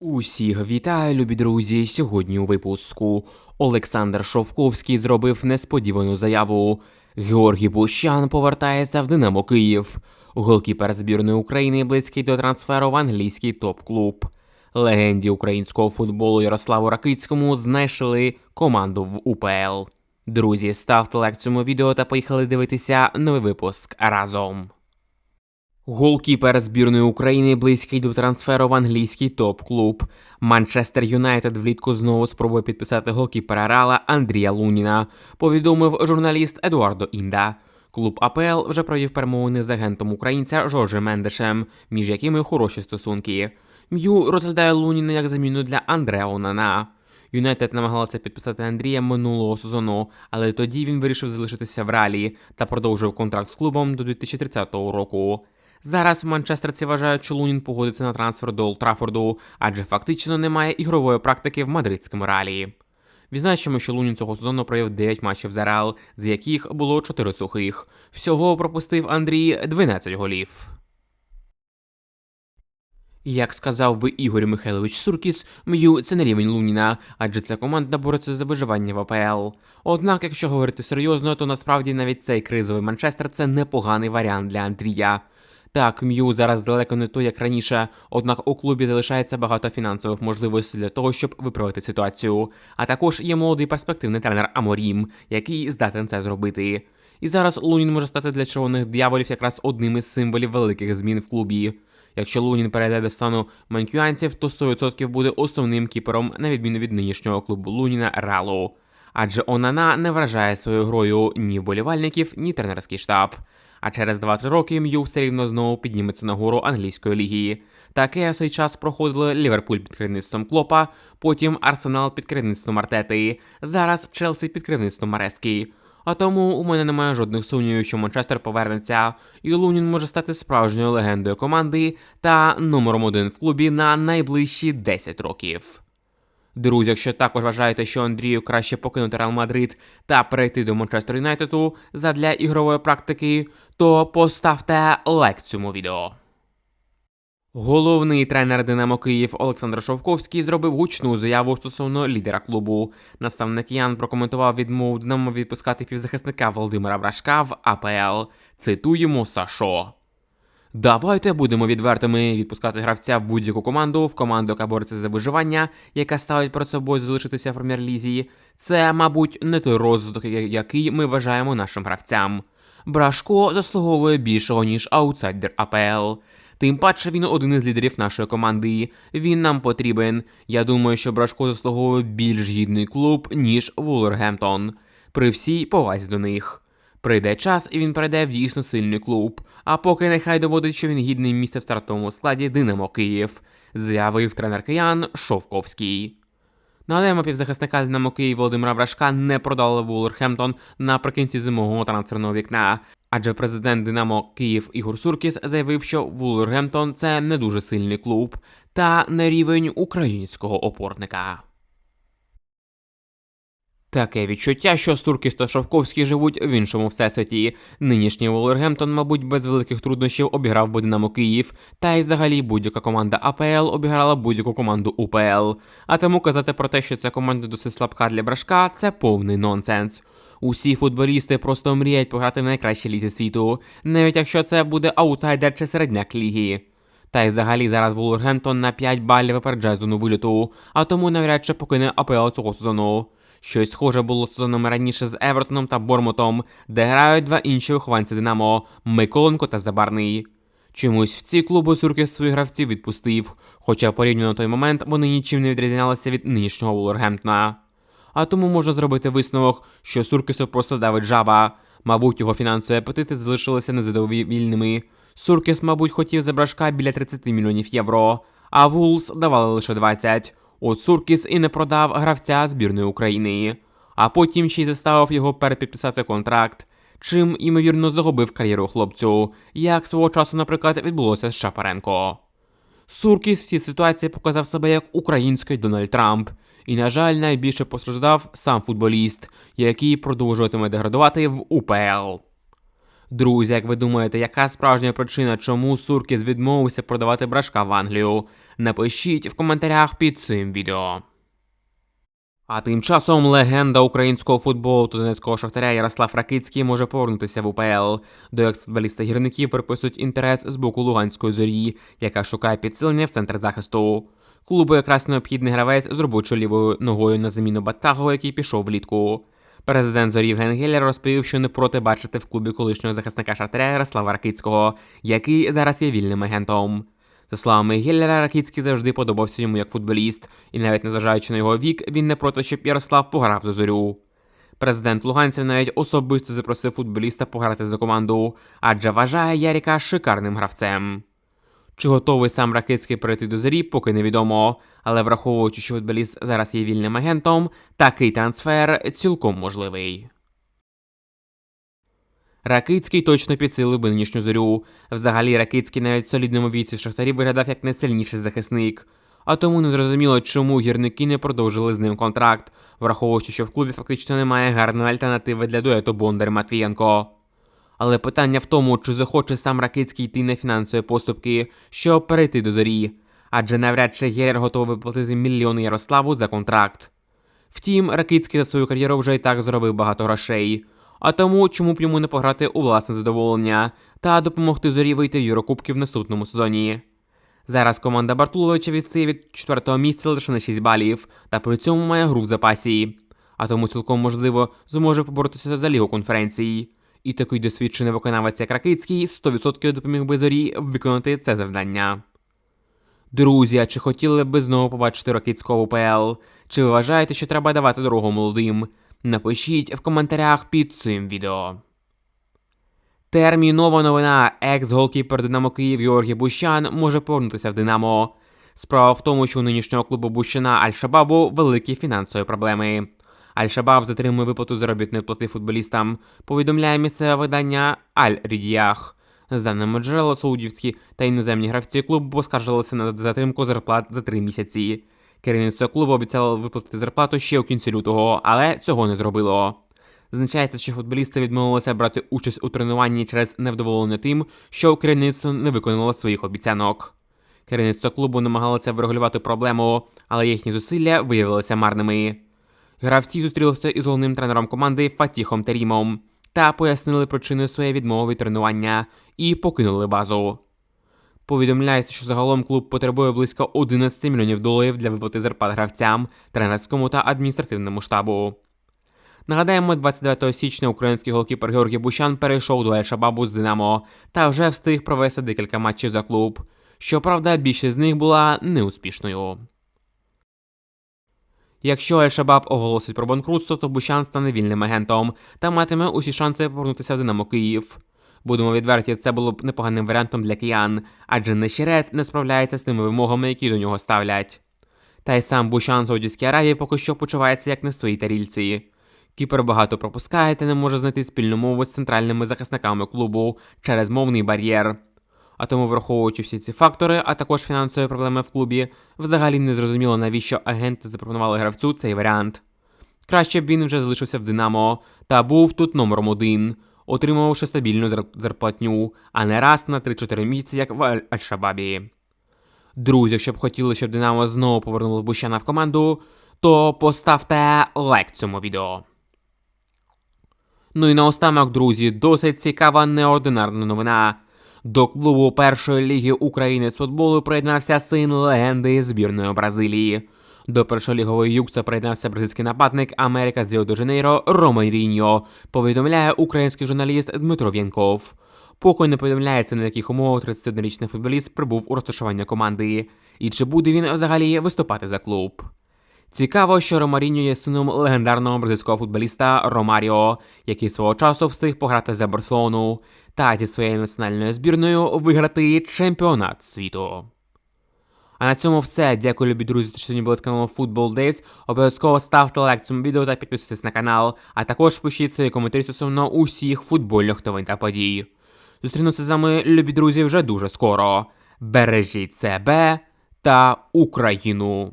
Усіх вітаю, любі друзі. Сьогодні у випуску Олександр Шовковський зробив несподівану заяву. Георгій Бущан повертається в Динамо Київ. Голкіпер збірної України близький до трансферу в англійський топ-клуб. Легенді українського футболу Ярославу Ракицькому знайшли команду в УПЛ. Друзі, ставте лайк цьому відео та поїхали дивитися новий випуск разом. Голкіпер збірної України близький до трансферу в англійський топ-клуб. Манчестер Юнайтед влітку знову спробує підписати голкіпера Рала Андрія Луніна, повідомив журналіст Едуардо Інда. Клуб АПЛ вже провів перемовини з агентом українця Жоржем Мендешем, між якими хороші стосунки. М'ю розглядає Луніна як заміну для Андреа Онана. Юнайтед намагалася підписати Андрія минулого сезону, але тоді він вирішив залишитися в ралі та продовжив контракт з клубом до 2030 року. Зараз манчестерці вважають, що Лунін погодиться на трансфер до Олтрафорду, адже фактично немає ігрової практики в мадридському ралі. Відзначимо, що Лунін цього сезону провів 9 матчів за Реал, з яких було 4 сухих. Всього пропустив Андрій 12 голів. Як сказав би Ігор Михайлович Суркіс, М'ю це не рівень Луніна, адже ця команда бореться за виживання в АПЛ. Однак, якщо говорити серйозно, то насправді навіть цей кризовий Манчестер це непоганий варіант для Андрія. Так, М'ю зараз далеко не той, як раніше, однак у клубі залишається багато фінансових можливостей для того, щоб виправити ситуацію. А також є молодий перспективний тренер Аморім, який здатен це зробити. І зараз Лунін може стати для червоних дияволів якраз одним із символів великих змін в клубі. Якщо Лунін перейде до стану манкюанців, то 100% буде основним кіпером, на відміну від нинішнього клубу Луніна Ралу. Адже Онана не вражає своєю грою ні вболівальників, ні тренерський штаб. А через 2-3 роки М'ю все рівно знову підніметься на гору англійської ліги. Таке в цей час проходили Ліверпуль під керівництвом Клопа, потім Арсенал під керівництвом Артети, зараз Челсі під керівництвом Марески. А тому у мене немає жодних сумнівів, що Манчестер повернеться, і Лунін може стати справжньою легендою команди та номером один в клубі на найближчі 10 років. Друзі, якщо також вважаєте, що Андрію краще покинути Реал Мадрид та перейти до Манчестер Юнайтеду задля ігрової практики, то поставте лайк цьому відео. Головний тренер Динамо Київ Олександр Шовковський зробив гучну заяву стосовно лідера клубу. Наставник Ян прокоментував відмову Динамо відпускати півзахисника Володимира Брашка в АПЛ. Цитуємо Сашо. Давайте будемо відвертими відпускати гравця в будь-яку команду, в команду, яка бореться за виживання, яка ставить перед собою залишитися в прем'єр-лізі. Це, мабуть, не той розвиток, який ми бажаємо нашим гравцям. Брашко заслуговує більшого, ніж аутсайдер АПЛ. Тим паче він один із лідерів нашої команди. Він нам потрібен. Я думаю, що Брашко заслуговує більш гідний клуб, ніж Вулвергемптон. При всій повазі до них. Прийде час, і він перейде в дійсно сильний клуб. А поки нехай доводить, що він гідний місце в стартовому складі Динамо Київ, заявив тренер киян Шовковський. Нагадаємо, півзахисника Динамо Київ Володимира Брашка не продали Вулверхемптон наприкінці зимового трансферного вікна. Адже президент Динамо Київ Ігор Суркіс заявив, що Вулвергемптон це не дуже сильний клуб та не рівень українського опорника. Таке відчуття, що Суркіс та Шовковський живуть в іншому всесвіті. Нинішній Вулвергемптон, мабуть, без великих труднощів обіграв би Динамо Київ, та й взагалі будь-яка команда АПЛ обіграла будь-яку команду УПЛ. А тому казати про те, що ця команда досить слабка для брашка, це повний нонсенс. Усі футболісти просто мріють пограти в найкращій лізі світу, навіть якщо це буде аутсайдер чи середняк ліги. Та й взагалі зараз Вулвергемптон на 5 балів випереджає зону виліту, а тому навряд чи покине АПЛ цього сезону. Щось схоже було сезоном раніше з Евертоном та Бормутом, де грають два інші вихованці Динамо Миколенко та Забарний. Чомусь в ці клуби Суркіс своїх гравців відпустив, хоча порівняно на той момент вони нічим не відрізнялися від нинішнього Вулвергемптона. А тому можна зробити висновок, що Суркісу просто давить жаба. Мабуть, його фінансові апетити залишилися незадовільними. Суркіс, мабуть, хотів за брашка біля 30 мільйонів євро, а Вулс давали лише 20. От Суркіс і не продав гравця збірної України, а потім ще й заставив його перепідписати контракт, чим, ймовірно, загубив кар'єру хлопцю, як свого часу, наприклад, відбулося з Шапаренко. Суркіс в цій ситуації показав себе як український Дональд Трамп, і, на жаль, найбільше постраждав сам футболіст, який продовжуватиме деградувати в УПЛ. Друзі, як ви думаєте, яка справжня причина, чому Суркіс відмовився продавати брашка в Англію? Напишіть в коментарях під цим відео. А тим часом легенда українського футболу донецького шахтаря Ярослав Ракицький може повернутися в УПЛ. До екс-футболіста гірників приписують інтерес з боку Луганської зорі, яка шукає підсилення в центр захисту. Клубу якраз необхідний гравець з робочою лівою ногою на заміну Батагова, який пішов влітку. Президент зорі Євген Геллер розповів, що не проти бачити в клубі колишнього захисника шахтаря Ярослава Ракицького, який зараз є вільним агентом. За словами Геллера, Ракицький завжди подобався йому як футболіст, і навіть незважаючи на його вік, він не проти, щоб Ярослав пограв за зорю. Президент Луганців навіть особисто запросив футболіста пограти за команду, адже вважає Яріка шикарним гравцем. Чи готовий сам Ракицький перейти до зорі, поки невідомо, але враховуючи, що футболіст зараз є вільним агентом, такий трансфер цілком можливий. Ракицький точно підсилив би нинішню зорю. Взагалі, Ракицький навіть в солідному віці шахтарі виглядав як найсильніший захисник. А тому не зрозуміло, чому гірники не продовжили з ним контракт, враховуючи, що в клубі фактично немає гарної альтернативи для дуету Бондар Матвієнко. Але питання в тому, чи захоче сам Ракицький йти на фінансові поступки, щоб перейти до зорі, адже навряд чи Герер готовий виплатити мільйони Ярославу за контракт. Втім, Ракицький за свою кар'єру вже і так заробив багато грошей. А тому, чому б йому не пограти у власне задоволення та допомогти зорі вийти в Єврокубки в наступному сезоні. Зараз команда Бартуловича відстає від четвертого місця лише на 6 балів, та при цьому має гру в запасі. А тому цілком можливо зможе поборотися за лігу конференції. І такий досвідчений виконавець як Ракицький 100% допоміг би зорі виконати це завдання. Друзі, а чи хотіли б знову побачити Ракицького УПЛ? Чи ви вважаєте, що треба давати дорогу молодим? Напишіть в коментарях під цим відео. Термінова новина. Екс-голкіпер Динамо Київ Георгій Бущан може повернутися в Динамо. Справа в тому, що у нинішнього клубу Бущана Аль-Шабабу великі фінансові проблеми. Аль-Шабаб затримує виплату заробітної плати футболістам, повідомляє місцеве видання Аль-Рідіях. З даними джерела, саудівські та іноземні гравці клубу поскаржилися на затримку зарплат за три місяці. Керівництво клубу обіцяло виплатити зарплату ще у кінці лютого, але цього не зробило. Зазначається, що футболісти відмовилися брати участь у тренуванні через невдоволення тим, що керівництво не виконало своїх обіцянок. Керівництво клубу намагалося врегулювати проблему, але їхні зусилля виявилися марними. Гравці зустрілися із головним тренером команди Фатіхом Терімом та пояснили причини своєї відмови від тренування і покинули базу. Повідомляється, що загалом клуб потребує близько 11 мільйонів доларів для виплати зарплат гравцям, тренерському та адміністративному штабу. Нагадаємо, 29 січня український голкіпер Георгій Бущан перейшов до Ель-Шабабу з Динамо та вже встиг провести декілька матчів за клуб. Щоправда, більшість з них була неуспішною. Якщо Ель-Шабаб оголосить про банкрутство, то Бущан стане вільним агентом та матиме усі шанси повернутися в Динамо Київ. Будемо відверті, це було б непоганим варіантом для киян, адже Нещерет не справляється з тими вимогами, які до нього ставлять. Та й сам Бущан з Саудівській Аравії поки що почувається як не в своїй тарільці. Кіпер багато пропускає та не може знайти спільну мову з центральними захисниками клубу через мовний бар'єр. А тому, враховуючи всі ці фактори, а також фінансові проблеми в клубі, взагалі не зрозуміло, навіщо агенти запропонували гравцю цей варіант. Краще б він вже залишився в Динамо та був тут номером один, отримувавши стабільну зар- зарплатню, а не раз на 3-4 місяці, як в Аль- Аль-Шабабі. Друзі, якщо б хотіли, щоб Динамо знову повернуло Бущана в команду, то поставте лайк цьому відео. Ну і наостанок, друзі, досить цікава неординарна новина. До клубу першої ліги України з футболу приєднався син легенди збірної Бразилії. До першолігової юкса приєднався бразильський нападник Америка з Ріо-де-Жанейро Ромеріньо, повідомляє український журналіст Дмитро В'янков. Поки не повідомляється, на яких умовах 31-річний футболіст прибув у розташування команди, і чи буде він взагалі виступати за клуб. Цікаво, що Ромаріньо є сином легендарного бразильського футболіста Ромаріо, який свого часу встиг пограти за Барселону та зі своєю національною збірною виграти чемпіонат світу. А на цьому все. Дякую, любі друзі, що сьогодні були з каналом Football Days. Обов'язково ставте лайк цьому відео та підписуйтесь на канал, а також пишіть свої коментарі стосовно усіх футбольних новин та подій. Зустрінуться з вами, любі друзі, вже дуже скоро. Бережіть себе та Україну!